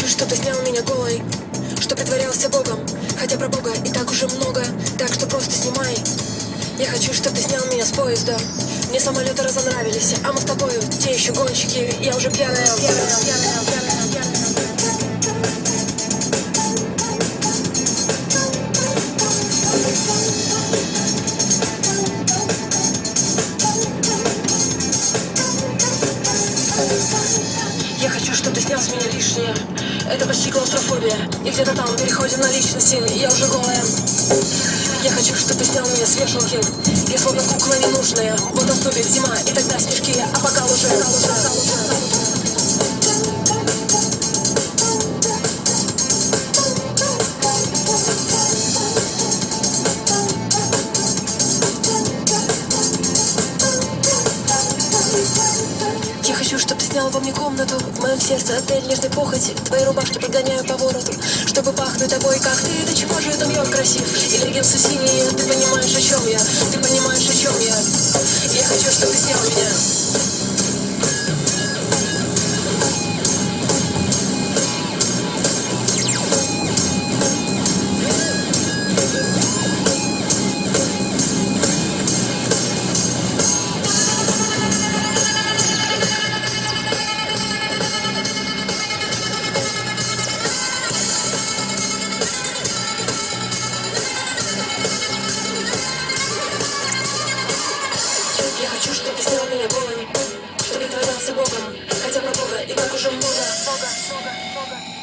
хочу, что ты снял меня голой Что притворялся Богом Хотя про Бога и так уже много Так что просто снимай Я хочу, чтобы ты снял меня с поезда Мне самолеты разонравились А мы с тобою те еще гонщики Я уже пьяная, пьяная, пьяная, пьяная, пьяная. Thank you. Я хочу, чтобы ты снял с меня лишнее. Это почти клаустрофобия. И где-то там, в переходе на личности Я уже голая. Я хочу, чтобы ты снял меня с вешалки. Я словно кукла ненужная. Вот наступит зима, и тогда снежки А пока уже, хочу, чтобы ты снял во мне комнату. В моем сердце отель нежной похоти. Твои рубашки подгоняю по вороту Чтобы пахнуть тобой, как ты. До чего же это Йорк красив? И легенсы синие Ты понимаешь, о чем я. Ты понимаешь, голым Чтобы я творился